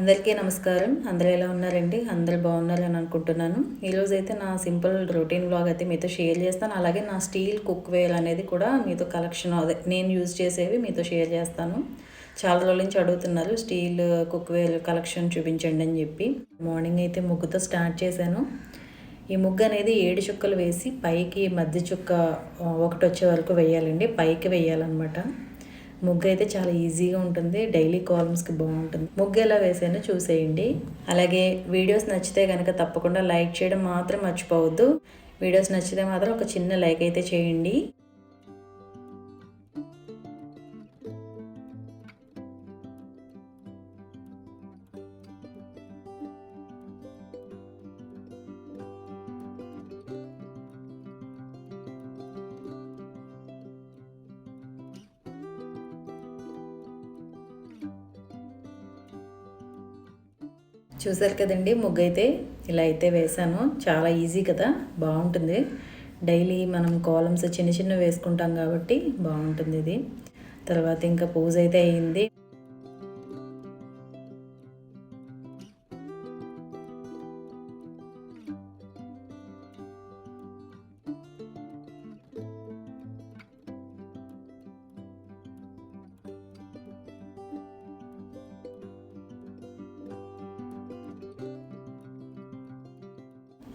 అందరికీ నమస్కారం. అందరూ ఎలా ఉన్నారండి? అందరూ బాగున్నారని అనుకుంటున్నాను. ఈరోజు అయితే నా సింపుల్ రొటీన్ బ్లాగ్ అయితే మీతో షేర్ చేస్తాను. అలాగే నా స్టీల్ కుక్ వేర్ అనేది కూడా మీతో కలెక్షన్ అదే నేను యూజ్ చేసేవి మీతో షేర్ చేస్తాను. చాలా రోజుల నుంచి అడుగుతున్నారు స్టీల్ కుక్ వేర్ కలెక్షన్ చూపించండి అని చెప్పి. మార్నింగ్ అయితే ముగ్గుతో స్టార్ట్ చేశాను. ఈ ముగ్గు అనేది ఏడు చుక్కలు వేసి పైకి మధ్య చుక్క ఒకటి వచ్చే వరకు వేయాలండి. పైకి వేయాలన్నమాట. ముగ్గు అయితే చాలా ఈజీగా ఉంటుంది. డైలీ కాలమ్స్కి బాగుంటుంది. ముగ్గు ఎలా వేసానో చూసేయండి. అలాగే వీడియోస్ నచ్చితే కనుక తప్పకుండా లైక్ చేయడం మాత్రం మర్చిపోవద్దు. వీడియోస్ నచ్చితే మాత్రం ఒక చిన్న లైక్ అయితే చేయండి. చూసారు కదండి ముగ్గు అయితే ఇలా అయితే వేసాను చాలా ఈజీ కదా బాగుంటుంది. డైలీ మనం కాలమ్స్ చిన్న చిన్న వేసుకుంటాం కాబట్టి బాగుంటుంది ఇది. తర్వాత ఇంకా పూజ అయితే అయ్యింది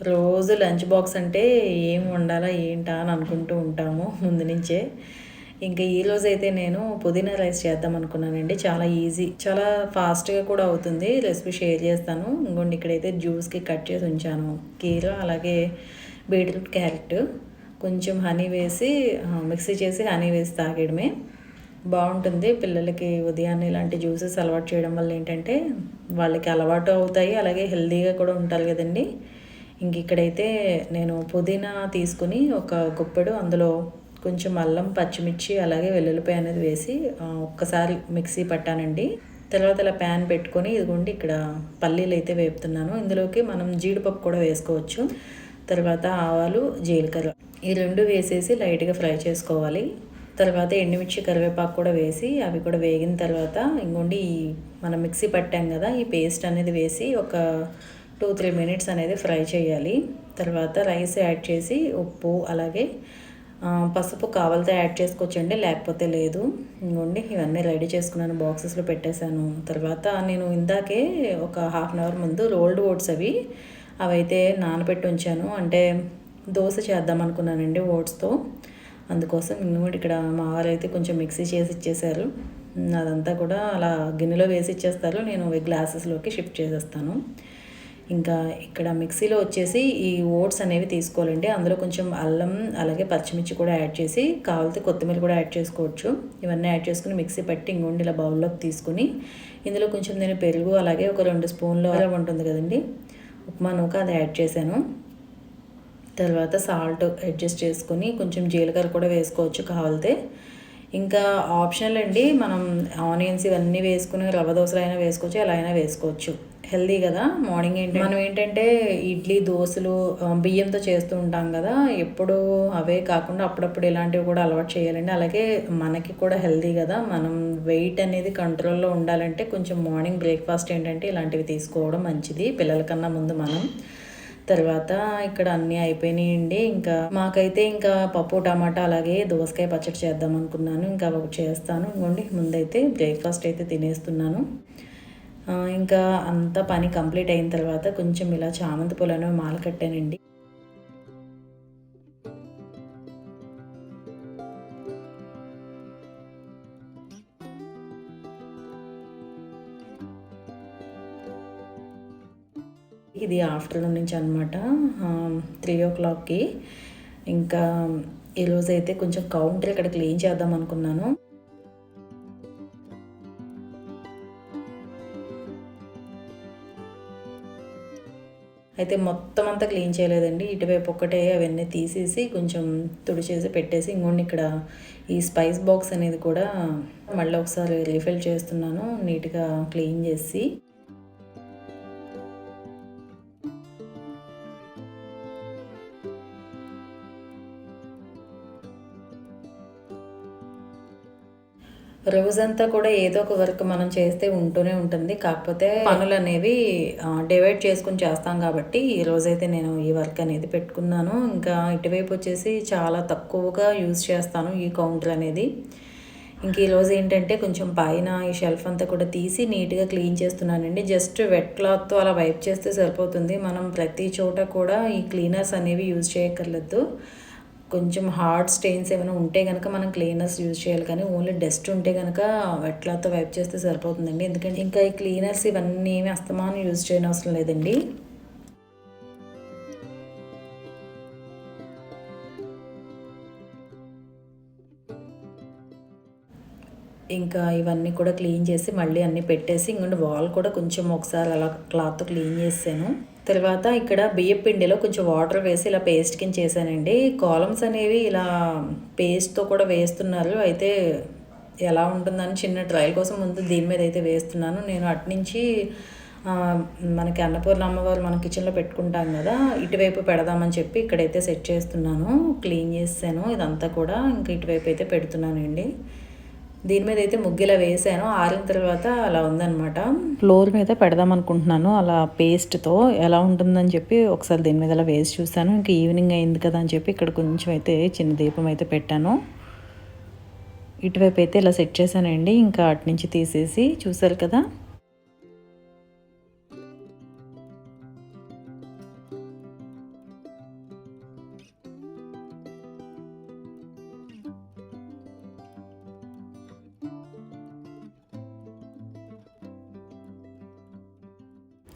రోజు లంచ్ బాక్స్ అంటే ఏం వండాలా ఏంటా అని అనుకుంటూ ఉంటాము ముందు నుంచే. ఇంకా ఈ రోజు అయితే నేను పుదీనా రైస్ చేద్దాం అనుకున్నానండి. చాలా ఈజీ చాలా ఫాస్ట్గా కూడా అవుతుంది. రెసిపీ షేర్ చేస్తాను. ఇంకోండి ఇక్కడైతే జ్యూస్కి కట్ చేసి ఉంచాను. కీర అలాగే బీట్రూట్ క్యారెట్. కొంచెం హనీ వేసి మిక్సీ చేసి హనీ వేసి తాగడమే బాగుంటుంది. పిల్లలకి ఉదయాన్నే ఇలాంటి జ్యూసెస్ అలవాటు చేయడం వల్ల ఏంటంటే వాళ్ళకి అలవాటు అవుతాయి. అలాగే హెల్తీగా కూడా ఉంటారు కదండి. ఇంక ఇక్కడైతే నేను పుదీనా తీసుకుని ఒక గుప్పెడు అందులో కొంచెం అల్లం పచ్చిమిర్చి అలాగే వెల్లుల్లిపాయ అనేది వేసి ఒక్కసారి మిక్సీ పట్టానండి. తర్వాత ఇలా ప్యాన్ పెట్టుకొని ఇదిగోండి ఇక్కడ పల్లీలు అయితే వేపుతున్నాను. ఇందులోకి మనం జీడిపప్పు కూడా వేసుకోవచ్చు. తర్వాత ఆవాలు జీలకర్ర. ఈ రెండు వేసేసి లైట్గా ఫ్రై చేసుకోవాలి. తర్వాత ఎండుమిర్చి కరివేపాకు కూడా వేసి అవి కూడా వేగిన తర్వాత ఇంకోండి ఈ మనం మిక్సీ పట్టాం కదా ఈ పేస్ట్ అనేది వేసి ఒక టూ త్రీ మినిట్స్ అనేది ఫ్రై చేయాలి. తర్వాత రైస్ యాడ్ చేసి ఉప్పు అలాగే పసుపు కావాలితే యాడ్ చేసుకోవచ్చండి లేకపోతే లేదు. ఇంకోండి ఇవన్నీ రెడీ చేసుకున్నాను బాక్సెస్లో పెట్టేశాను. తర్వాత నేను ఇందాకే ఒక హాఫ్ అన్ అవర్ ముందు రోల్డ్ ఓట్స్ అవి అవైతే నానబెట్టి ఉంచాను. అంటే దోశ చేద్దాం అనుకున్నానండి ఓట్స్తో. అందుకోసం ఇంకోటి ఇక్కడ మా వారు అయితే కొంచెం మిక్సీ చేసి ఇచ్చేసారు అదంతా కూడా అలా గిన్నెలో వేసి ఇచ్చేస్తారు. నేను గ్లాసెస్లోకి షిఫ్ట్ చేసేస్తాను. ఇంకా ఇక్కడ మిక్సీలో వచ్చేసి ఈ ఓట్స్ అనేవి తీసుకోవాలండి. అందులో కొంచెం అల్లం అలాగే పచ్చిమిర్చి కూడా యాడ్ చేసి కావాలితే కొత్తిమీర కూడా యాడ్ చేసుకోవచ్చు. ఇవన్నీ యాడ్ చేసుకుని మిక్సీ పట్టి ఇంకోండి ఇలా బౌల్లోకి తీసుకుని ఇందులో కొంచెం నేను పెరుగు అలాగే ఒక రెండు స్పూన్లు అలా ఉంటుంది కదండి. ఉప్మా నూక అది యాడ్ చేశాను. తర్వాత సాల్ట్ అడ్జస్ట్ చేసుకొని కొంచెం జీలకర్ర కూడా వేసుకోవచ్చు కావాలితే. ఇంకా ఆప్షనల్ అండి మనం ఆనియన్స్ ఇవన్నీ వేసుకుని రవ్వ దోశలు అయినా వేసుకోవచ్చు ఎలా అయినా వేసుకోవచ్చు. హెల్దీ కదా మార్నింగ్ ఏంటి మనం ఏంటంటే ఇడ్లీ దోశలు బియ్యంతో చేస్తూ ఉంటాం కదా ఎప్పుడు అవే కాకుండా అప్పుడప్పుడు ఇలాంటివి కూడా అలవాటు చేయాలండి. అలాగే మనకి కూడా హెల్దీ కదా మనం వెయిట్ అనేది కంట్రోల్లో ఉండాలంటే కొంచెం మార్నింగ్ బ్రేక్ఫాస్ట్ ఏంటంటే ఇలాంటివి తీసుకోవడం మంచిది. పిల్లల కన్నా ముందు మనం తర్వాత ఇక్కడ అన్నీ అయిపోయినాయండి. ఇంకా మాకైతే ఇంకా పప్పు టమాటా అలాగే దోసకాయ పచ్చడి చేద్దాం అనుకున్నాను. ఇంకా ఒకటి చేస్తాను. ఇంకోండి ముందైతే బ్రేక్ఫాస్ట్ అయితే తినేస్తున్నాను. ఇంకా అంత పని కంప్లీట్ అయిన తర్వాత కొంచెం ఇలా చామంతి పూలను మాల కట్టానండి. ఇది ఆఫ్టర్నూన్ నుంచి అనమాట త్రీ ఓ క్లాక్కి ఇంకా ఈరోజు అయితే కొంచెం కౌంటర్ ఇక్కడ క్లీన్ చేద్దాం అనుకున్నాను. అయితే మొత్తం అంతా క్లీన్ చేయలేదండి. ఇటువైపు ఒక్కటే అవన్నీ తీసేసి కొంచెం తుడిచేసి పెట్టేసి ఇంకోండి ఇక్కడ ఈ స్పైస్ బాక్స్ అనేది కూడా మళ్ళీ ఒకసారి రీఫిల్ చేస్తున్నాను. నీట్గా క్లీన్ చేసి. రోజంతా కూడా ఏదో ఒక వర్క్ మనం చేస్తే ఉంటూనే ఉంటుంది. కాకపోతే పనులు అనేవి డివైడ్ చేసుకుని చేస్తాం కాబట్టి ఈ రోజైతే నేను ఈ వర్క్ అనేది పెట్టుకున్నాను. ఇంకా ఇటువైపు వచ్చేసి చాలా తక్కువగా యూజ్ చేస్తాను ఈ కౌంటర్ అనేది. ఇంక ఈరోజు ఏంటంటే కొంచెం పైన ఈ షెల్ఫ్ అంతా కూడా తీసి నీట్గా క్లీన్ చేస్తున్నానండి. జస్ట్ వెట్ క్లాత్తో అలా వైప్ చేస్తే సరిపోతుంది. మనం ప్రతి చోట కూడా ఈ క్లీనర్స్ అనేవి యూజ్ చేయక్కర్లేదు. కొంచెం హార్డ్ స్టెయిన్స్ ఏమైనా ఉంటే కనుక మనం క్లీనర్స్ యూజ్ చేయాలి. కానీ ఓన్లీ డస్ట్ ఉంటే కనుక వెట్లాతో వైప్ చేస్తే సరిపోతుందండి. ఎందుకంటే ఇంకా ఈ క్లీనర్స్ ఇవన్నీ ఏమి అస్తమానం యూజ్ చేయనవసరం లేదండి. ఇంకా ఇవన్నీ కూడా క్లీన్ చేసి మళ్ళీ అన్నీ పెట్టేసి ఇంకొండి వాల్ కూడా కొంచెం ఒకసారి అలా క్లాత్ క్లీన్ చేసాను తర్వాత ఇక్కడ బియ్యం పిండిలో కొంచెం వాటర్ వేసి ఇలా పేస్ట్ కింద చేశానండి. కాలమ్స్ అనేవి ఇలా పేస్ట్తో కూడా వేస్తున్నారు. అయితే ఎలా ఉంటుందని చిన్న ట్రయల్ కోసం ముందు దీని మీద అయితే వేస్తున్నాను. నేను అట్నుంచి మనకి అన్నపూర్ణ అమ్మవారు మన కిచెన్లో పెట్టుకుంటాం కదా ఇటువైపు పెడదామని చెప్పి ఇక్కడైతే సెట్ చేస్తున్నాను. క్లీన్ చేసాను ఇదంతా కూడా ఇంకా ఇటువైపు అయితే పెడుతున్నానండి. దీని మీద అయితే ముగ్గిలా వేసాను. ఆరిన తర్వాత అలా ఉందనమాట ఫ్లోర్ మీద పెడదాం అనుకుంటున్నాను. అలా పేస్ట్తో ఎలా ఉంటుందని చెప్పి ఒకసారి దీని మీద అలా వేసి చూసాను ఇంకా ఈవినింగ్ అయింది కదా అని చెప్పి ఇక్కడ కొంచెం అయితే చిన్న దీపం అయితే పెట్టాను. ఇటువైపు అయితే ఇలా సెట్ చేశానండి. ఇంకా అటు నుంచి తీసేసి చూసారు కదా?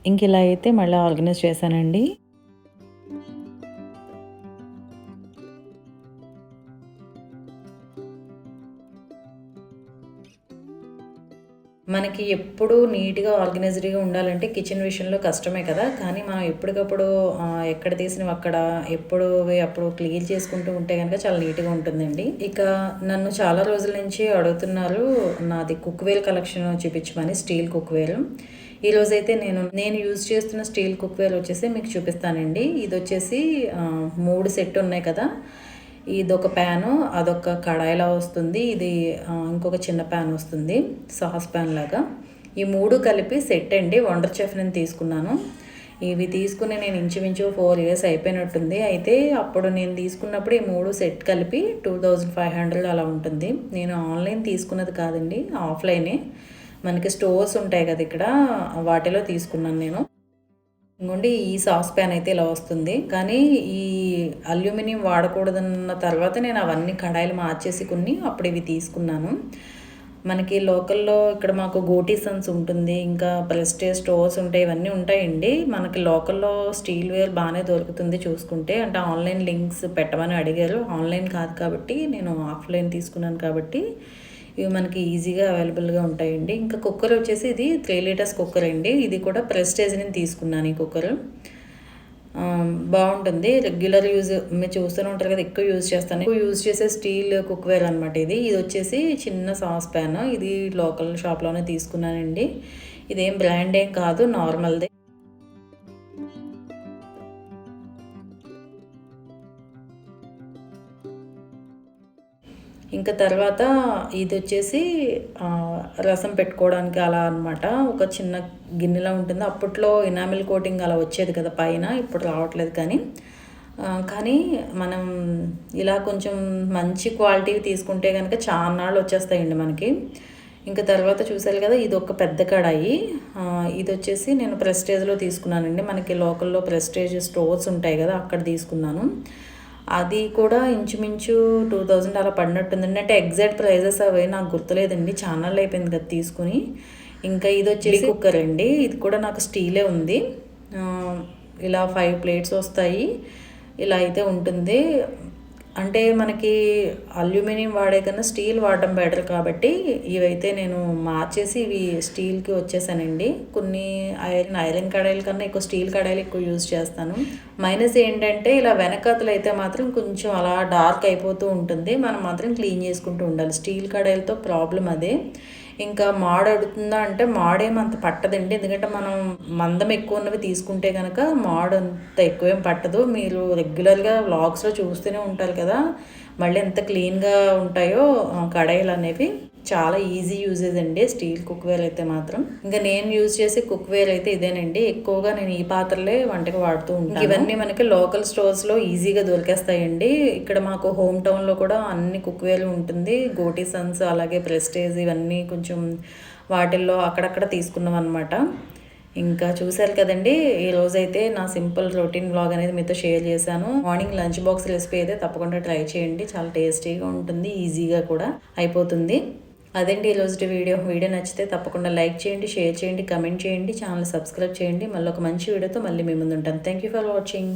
ఇంక ఇలా అయితే మళ్ళీ ఆర్గనైజ్ చేశానండి. మనకి ఎప్పుడూ నీట్గా ఆర్గనైజ్డ్గా ఉండాలంటే కిచెన్ విషయంలో కష్టమే కదా. కానీ మనం ఎప్పటికప్పుడు ఎక్కడ తీసినవి అక్కడ ఎప్పుడు అప్పుడు క్లీన్ చేసుకుంటూ ఉంటే కనుక చాలా నీట్గా ఉంటుందండి. ఇక నన్ను చాలా రోజుల నుంచి అడుగుతున్నారు నాది కుక్వేర్ కలెక్షన్ చూపించమని స్టీల్ కుక్వేర్ ఈరోజైతే నేను నేను యూజ్ చేస్తున్న స్టీల్ కుక్వేర్ వచ్చేసి మీకు చూపిస్తానండి. ఇది వచ్చేసి మూడు సెట్ ఉన్నాయి కదా. ఇదొక ప్యాను అదొక కడాయిలా వస్తుంది. ఇది ఇంకొక చిన్న ప్యాన్ వస్తుంది సాస్ ప్యాన్ లాగా. ఈ మూడు కలిపి సెట్ అండి. వండర్ చెఫ్ నేను తీసుకున్నాను. ఇవి తీసుకుని నేను ఇంచుమించు ఫోర్ ఇయర్స్ అయిపోయినట్టుంది. అయితే అప్పుడు నేను తీసుకున్నప్పుడు ఈ మూడు సెట్ కలిపి టూ థౌజండ్ ఫైవ్ హండ్రెడ్ అలా ఉంటుంది. నేను ఆన్లైన్ తీసుకున్నది కాదండి ఆఫ్లైనే. మనకి స్టోర్స్ ఉంటాయి కదా ఇక్కడ వాటిలో తీసుకున్నాను నేను. ఇంకోండి ఈ సాస్ ప్యాన్ అయితే ఇలా వస్తుంది. కానీ ఈ అల్యూమినియం వాడకూడదన్న తర్వాత నేను అవన్నీ కడాయిలు మార్చేసి కొన్ని అప్పుడు ఇవి తీసుకున్నాను. మనకి లోకల్లో ఇక్కడ మాకు గోటీ సన్స్ ఉంటుంది ఇంకా ప్రెస్టేజ్ స్టోర్స్ ఉంటాయి ఇవన్నీ ఉంటాయండి. మనకి లోకల్లో స్టీల్ వేర్ బాగానే దొరుకుతుంది చూసుకుంటే. అంటే ఆన్లైన్ లింక్స్ పెట్టమని అడిగారు. ఆన్లైన్ కాదు కాబట్టి నేను ఆఫ్లైన్ తీసుకున్నాను కాబట్టి ఇవి మనకి ఈజీగా అవైలబుల్గా ఉంటాయండి. ఇంకా కుక్కర్ వచ్చేసి ఇది త్రీ లీటర్స్ కుక్కర్ అండి. ఇది కూడా ప్రెస్టేజ్ నేను తీసుకున్నాను ఈ కుక్కర్. బాగుంటుంది. రెగ్యులర్ యూజ్ మీరు చూస్తూనే ఉంటారు కదా ఎక్కువ యూజ్ చేస్తాను. ఎక్కువ యూజ్ చేసే స్టీల్ కుక్వేర్ అనమాట ఇది. ఇది వచ్చేసి చిన్న సాస్ ప్యాన్ ఇది లోకల్ షాప్లోనే తీసుకున్నానండి. ఇదేం బ్రాండ్ ఏం కాదు నార్మల్దే ఇంకా తర్వాత ఇది వచ్చేసి రసం పెట్టుకోవడానికి అలా అనమాట ఒక చిన్న గిన్నెలా ఉంటుంది. అప్పట్లో ఇనామిల్ కోటింగ్ అలా వచ్చేది కదా పైన ఇప్పుడు రావట్లేదు కానీ. కానీ మనం ఇలా కొంచెం మంచి క్వాలిటీ తీసుకుంటే కనుక చాలా నాళ్ళు వచ్చేస్తాయండి మనకి. ఇంకా తర్వాత చూసారు కదా ఇది ఒక పెద్ద కడాయి. ఇది వచ్చేసి నేను ప్రెస్టేజ్లో తీసుకున్నానండి. మనకి లోకల్లో ప్రెస్టేజ్ స్టోర్స్ ఉంటాయి కదా అక్కడ తీసుకున్నాను. అది కూడా ఇంచుమించు టూ థౌజండ్ అలా పడినట్టుందండి అంటే ఎగ్జాక్ట్ ప్రైజెస్ అవి నాకు గుర్తులేదండి. ఛానల్ అయిపోయింది కదా తీసుకుని. ఇంకా ఇది వచ్చేసి కుక్కర్ అండి. ఇది కూడా నాకు స్టీలే ఉంది. ఇలా ఫైవ్ ప్లేట్స్ వస్తాయి. ఇలా అయితే ఉంటుంది. అంటే మనకి అల్యూమినియం వాడే కన్నా స్టీల్ వాడడం బెటర్ కాబట్టి ఇవైతే నేను మార్చేసి ఇవి స్టీల్కి వచ్చేసానండి. కొన్ని ఐరన్ ఐరన్ కడాయిల కన్నా ఎక్కువ స్టీల్ కడాయిలు ఎక్కువ యూజ్ చేస్తాను. మైనస్ ఏంటంటే ఇలా వెనకతలు అయితే మాత్రం కొంచెం అలా డార్క్ అయిపోతూ ఉంటుంది. మనం మాత్రం క్లీన్ చేసుకుంటూ ఉండాలి. స్టీల్ కడాయిలతో ప్రాబ్లం అదే. ఇంకా మాడ్ అడుగుతుందా అంటే మాడేమంత పట్టదండి. ఎందుకంటే మనం మందం ఎక్కువ ఉన్నవి తీసుకుంటే కనుక మాడు అంత ఎక్కువేం పట్టదు. మీరు రెగ్యులర్గా వ్లాగ్స్లో చూస్తూనే ఉంటారు కదా. మళ్ళీ ఎంత క్లీన్గా ఉంటాయో కడాయిలు అనేవి. చాలా ఈజీ యూజెస్ అండి స్టీల్ కుక్వేర్ అయితే మాత్రం. ఇంకా నేను యూజ్ చేసే కుక్వేర్ అయితే ఇదేనండి. ఎక్కువగా నేను ఈ పాత్రలే వంటకి వాడుతూ ఉంటాను. ఇవన్నీ మనకి లోకల్ స్టోర్స్లో ఈజీగా దొరికేస్తాయండి. ఇక్కడ మాకు హోమ్ టౌన్లో కూడా అన్ని కుక్వేర్ ఉంటుంది. గోటీ సన్స్ అలాగే ప్రెస్టేజ్ ఇవన్నీ కొంచెం వాటిల్లో అక్కడక్కడ తీసుకున్నాం అనమాట ఇంకా చూశారు కదండి ఈ రోజైతే నా సింపుల్ రొటీన్ బ్లాగ్ అనేది మీతో షేర్ చేశాను. మార్నింగ్ లంచ్ బాక్స్ రెసిపీ అయితే తప్పకుండా ట్రై చేయండి. చాలా టేస్టీగా ఉంటుంది ఈజీగా కూడా అయిపోతుంది. అదేంటి ఈరోజు వీడియో? వీడియో నచ్చితే తప్పకుండా లైక్ చేయండి షేర్ చేయండి కమెంట్ చేయండి ఛానల్ సబ్స్క్రైబ్ చేయండి. మళ్ళీ ఒక మంచి వీడియోతో మళ్ళీ మీ ముందు ఉంటాను. Thank you for watching